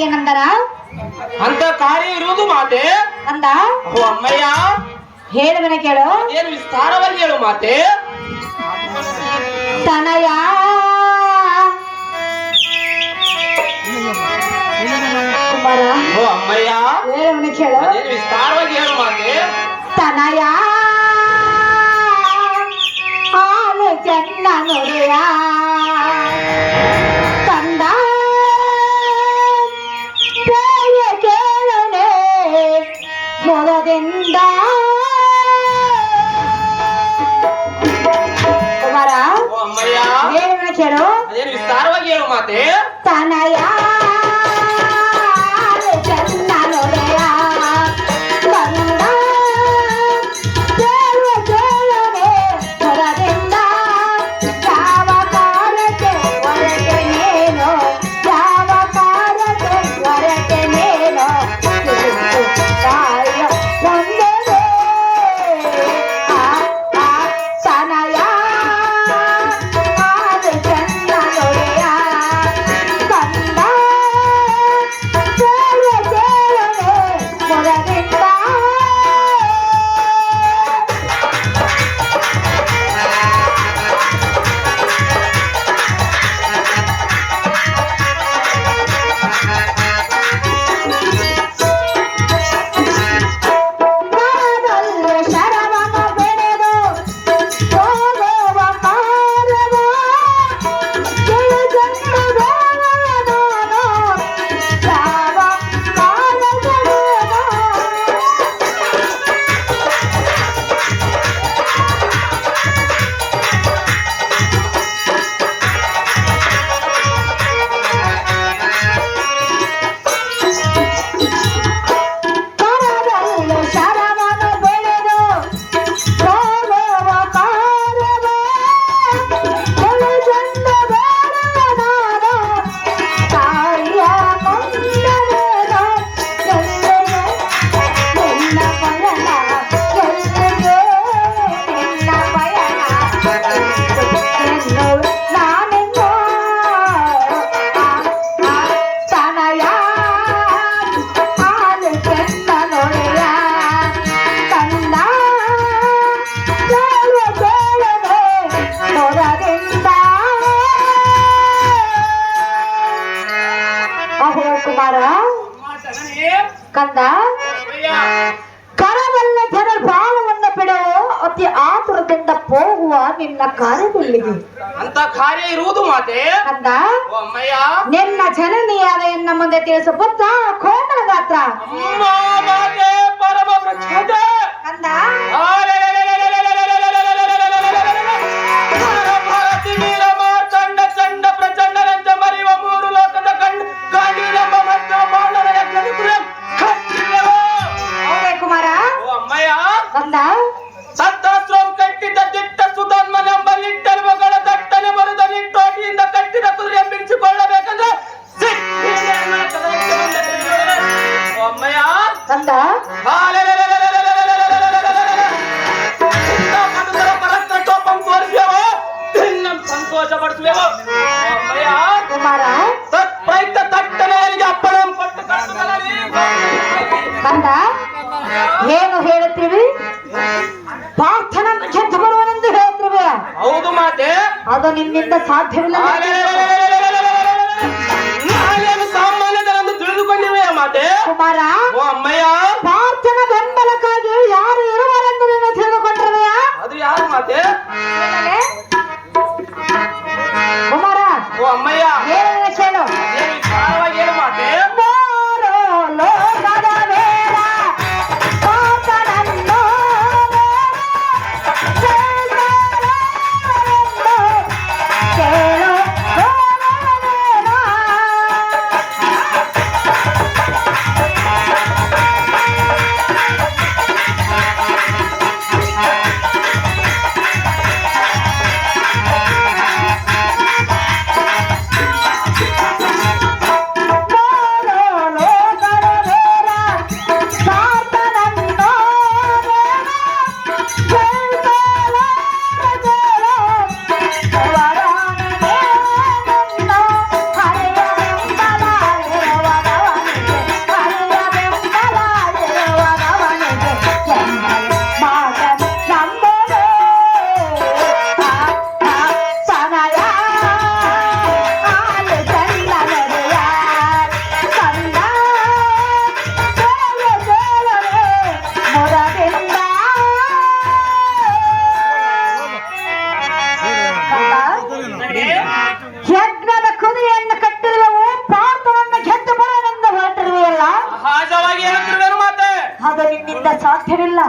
ಏನಂದಾರ ಅಂತ ಕಾರ್ಯ ಇರುವುದು ಮಾತೆ ಅಂದ ಓ ಅಮ್ಮಯ್ಯ ಹೇಳುವನ ಕೇಳು ಏನು ವಿಸ್ತಾರವಾಗಿ ಹೇಳು ಮಾತೆ ತನಯ ಕುಮಾರ ಓ ಅಮ್ಮಯ್ಯ ಹೇಳುವನ ಕೇಳು ಏನು ವಿಸ್ತಾರವಾಗಿ ಹೇಳು ಮಾತೆ ತನಯ ಆಲೋಚನ ನುಡಿಯ మనోరవిందా అహో కుమార ಕಂದ ಕರವಲ್ಲ ಅತಿ ಆತುರದಿಂದ ಹೋಗುವ ನಿನ್ನ ಕಾರ್ಯದಲ್ಲಿದೆ ಅಂತ ಕಾರ್ಯ ಇರುವುದು ಮಾತೆ ಕಂದ ನಿನ್ನ ಜನನೀಯಾದ ಎನ್ನ ಮುಂದೆ ತಿಳಿಸು ಪುತ್ರ ಕೋಮಲ ಗಾತ್ರ ಕಂದ ಏನು ಹೇಳುತ್ತೀವಿ? ಪ್ರಾರ್ಥನನ್ನು ಗೆದ್ದು ಬರುವನೆಂದು ಹೇಳುತ್ತೀವಿ. ಹೌದು ಮಾತೆ. ಅದು ನಿನ್ನಿಂದ ಸಾಧ್ಯವಿಲ್ಲ. ನಾನೇನು ಸಾಮಾನ್ಯದರೆಂದು ತಿಳಿದುಕೊಂಡಿವೆ ಮಾತೆ? ಕುಮಾರ ಓ ಅಮ್ಮಯ್ಯ. ಪ್ರಾರ್ಥನಾ ಬೆಂಬಲಕ್ಕಾಗಿ ಯಾರು ಇರುವರೆಂದು ನೀನು ತಿಳಿದುಕೊಂಡಿರುವೆಯಾ? ಅದು ಯಾರು ಮಾತೆ? ಕುಮಾರ ಓ ಅಮ್ಮಯ್ಯ.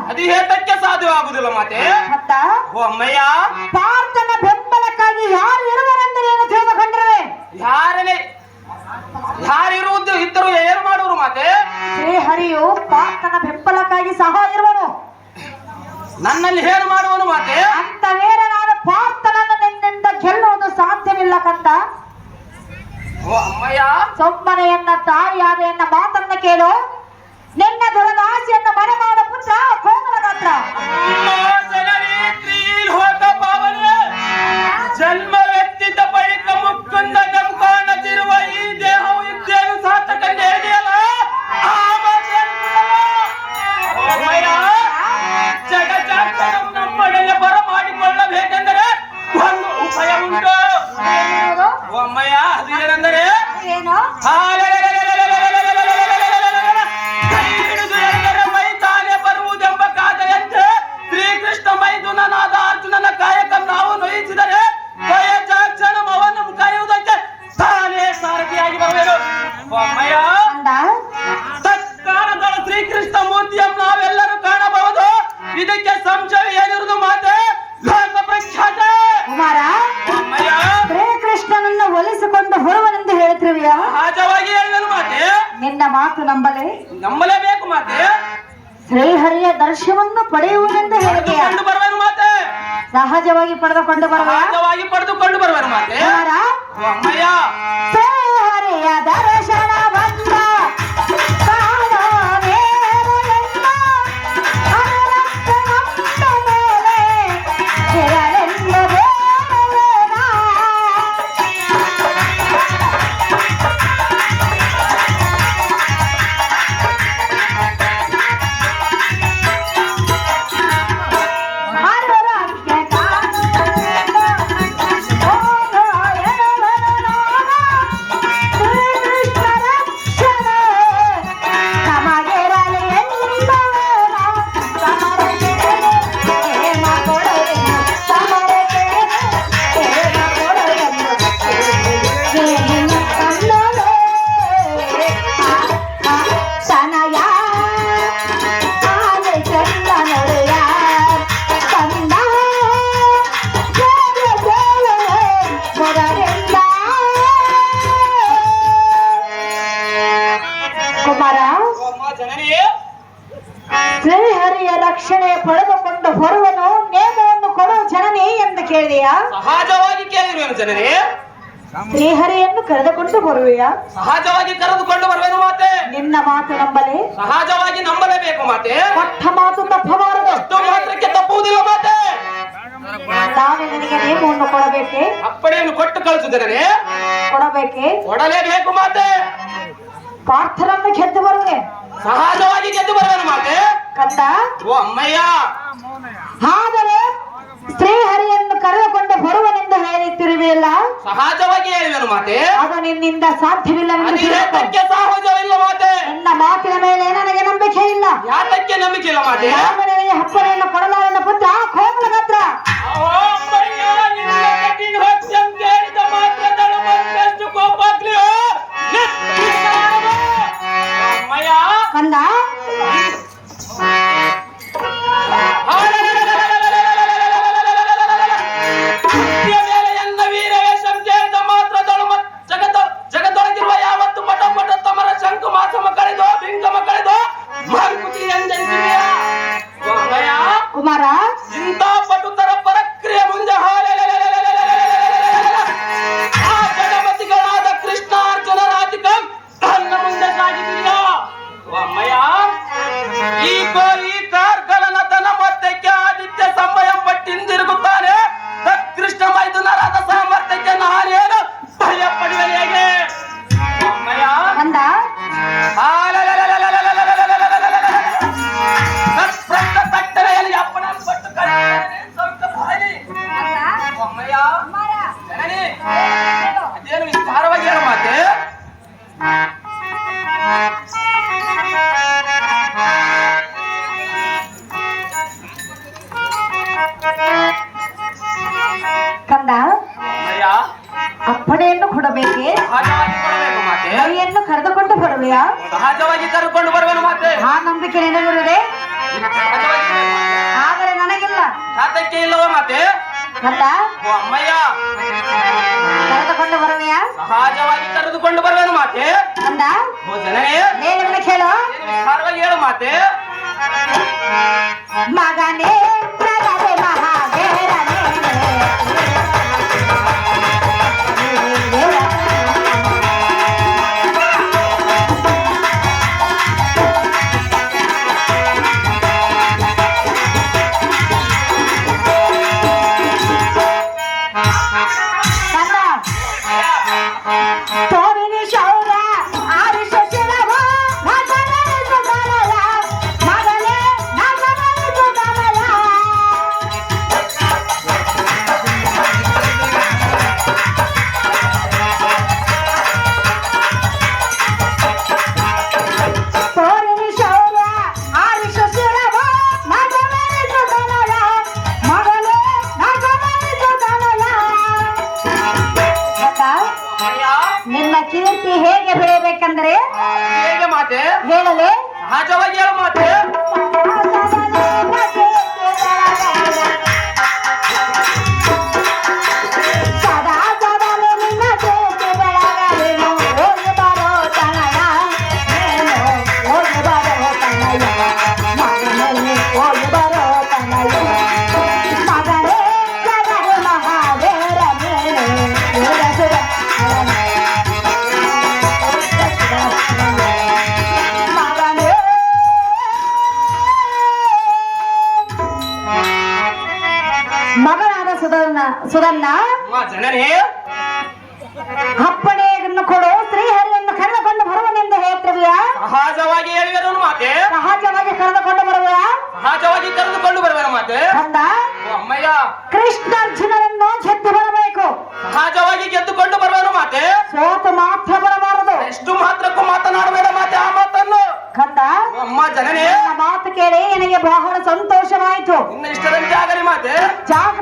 ಅದು ಹೇತಕ್ಕೆ ಸಾಧ್ಯವಾಗುದಿಲ್ಲ ಮಾತೆ. ಮತ್ತ? ಪಾರ್ಥನ ಬೆಂಬಲಕ್ಕಾಗಿ ಯಾರು ಇರುವರೆಂದು ನೀನು ಯಾರೇ ಯಾರಿರುವುದು ಇದ್ದರು ಏನು ಮಾಡುವರು ಮಾತೆ? ಶ್ರೀಹರಿಯು ಪಾರ್ಥನ ಬೆಂಬಲಕ್ಕಾಗಿ ಸಹ ಇರುವನು. ನನ್ನಲ್ಲಿ ಏನು ಮಾಡುವನು ಮಾತೆ. ಅಂತ ವೀರನಾದ ಪಾರ್ಥನನ್ನು ನಿನ್ನಿಂದ ಗೆಲ್ಲುವುದು ಸಾಧ್ಯವಿಲ್ಲ ಕಂತ ಅಮ್ಮಯ್ಯ. ಸೊಮ್ಮನೆಯನ್ನ ತಾಯಿಯಾದ ಎನ್ನ ಮಾತನ್ನ ಕೇಳು. ನಿನ್ನ ದುರದಾಸಿಯನ್ನ ಮನೆ ಮಾಡ ಪುತ್ರ ಕೋಮಲ ಗಾತ್ರ ಪಾವನೆ ಜನ್ಮವೆತ್ತಿದ್ದ ಬಳಿಕ ಮುಕ್ಕುಂದ ಕಾಣದಿರುವ ಈ ದೇಹವು ಇದ್ದೇನು ಸಾರ್ಥಕ ಜಗಜಾತರು ನಮ್ಮೊಡನೆ ಒಂದು ಉಪಾಯ ಉಂಟು. ಅದು ಏನಂದರೆ ಏನು? ದರ್ಶನವನ್ನು ಪಡೆಯುವುದೆಂದು ಬರುವೆನು ಮಾತೆ. ಸಹಜವಾಗಿ ಪಡೆದುಕೊಂಡು ಬರುವ ಸಹಜವಾಗಿ ಪಡೆದುಕೊಂಡು ಬರುವೆನು ಮಾತೆ. ಅಮ್ಮಯ್ಯ. ದರ್ಶನ. ಸಹಜವಾಗಿ ಕೇಳಿರುವೆನು ಜನರೇ. ಶ್ರೀಹರಿಯನ್ನು ಕರೆದುಕೊಂಡು ಬರುವೆಯಾ? ಸಹಜವಾಗಿ ಕರೆದುಕೊಂಡು ಬರುವೆನು ಮಾತೆ. ನಿನ್ನ ಮಾತು ನಂಬಲೆ? ಸಹಜವಾಗಿ ನಂಬಲೇಬೇಕು ಮಾತೆ. ಕೊಟ್ಟ ಮಾತು ತಪ್ಪಬಾರದು. ಅಷ್ಟು ಮಾತ್ರಕ್ಕೆ ತಪ್ಪುವುದಿಲ್ಲ ಮಾತೆ. ನಾವೇ ನಿನಗೆ ನೇಮವನ್ನು ಕೊಡಬೇಕೆ? ಅಪ್ಪಣೆಯನ್ನು ಕೊಟ್ಟು ಕಳಿಸು ಕೊಡಬೇಕೆ? ಕೊಡಲೇಬೇಕು ಮಾತೆ. ಪಾರ್ಥರನ್ನು ಗೆದ್ದು ಬರುವೆ. ಸಹಜವಾಗಿ ಗೆದ್ದು ಬರುವೆನು ಮಾತೆ. ಕಂದ? ಓ ಅಮ್ಮಯ್ಯ. ಆದರೆ ಶ್ರೀಹರಿಯ ಹೇಳುತ್ತಿರುವೆಯಲ್ಲ ಸಹಜವಾಗಿ ಹೇಳಿದನು ಮಾತೆ. ಅದು ನಿನ್ನಿಂದ ಸಾಧ್ಯವಿಲ್ಲ ಸಹಜವಿಲ್ಲ ಮಾತೆ. ನನ್ನ ಮಾತಿನ ಮೇಲೆ ನನಗೆ ನಂಬಿಕೆ ಇಲ್ಲ. ಯಾತಕ್ಕೆ ನಂಬಿಕೆ ಇಲ್ಲ ಮಾತೆ? ರಾಮನಿಗೆ ಹಪ್ಪನೆಯನ್ನು ಕೊಡಲಾರನ ಪುತ್ರ ಕೋಮಲ ಗಾತ್ರ ಕಂದ ಅಪ್ಪಣೆಯನ್ನು ಕೊಡಬೇಕೆ? ಸಹಜವಾಗಿ ಕೊಡಬೇಕು ಮಾತೆ. ಕೈಯನ್ನು ಕರೆದುಕೊಂಡು ಬರುವೆಯಾ? ಸಹಜವಾಗಿ ಕರೆದುಕೊಂಡು ಬರುವನು ಮಾತೆ. ಆ ನಂಬಿಕೆ ನಿನಗಿರುವುದೇ ಸಹಜವಾಗಿ. ಆದರೆ ನನಗಿಲ್ಲ. ಸಾತಕ್ಕೆ ಇಲ್ಲವ ಮಾತೆ? ಕಂದ ಓ ಅಮ್ಮಯ್ಯ. ಕರೆದುಕೊಂಡು ಬರುವೆಯಾ? ಸಹಜವಾಗಿ ಕರೆದುಕೊಂಡು ಬರುವನು ಮಾತೆ. ಅಂದ ಓ ಜನನೇ ನೇರವನ್ನು ಕೇಳು? ಹೇಳು ಮಾತೆ. ಮಗನೇ ಕಂದ ಅಮ್ಮಯ್ಯ. ಕೃಷ್ಣಾರ್ಜುನರನ್ನು ಗೆದ್ದು ಬರಬೇಕು. ಸಹಜವಾಗಿ ಗೆದ್ದುಕೊಂಡು ಬರುವೆನು ಮಾತೆ. ಸೋತು ಮಾತ್ರ ಬರಬಾರದು. ಎಷ್ಟು ಮಾತ್ರಕ್ಕೂ ಮಾತನಾಡಬೇಡ ಮಾತೆ ಆ ಮಾತನ್ನು. ಕಂದ? ಅಮ್ಮ ಜನನೇ. ಮಾತು ಕೇಳಿ ನನಗೆ ಬಹಳ ಸಂತೋಷವಾಯಿತು. ಇನ್ನು ಇಷ್ಟದಂತೆ ಆಗಲಿ ಮಾತೆ. ಜಾಗ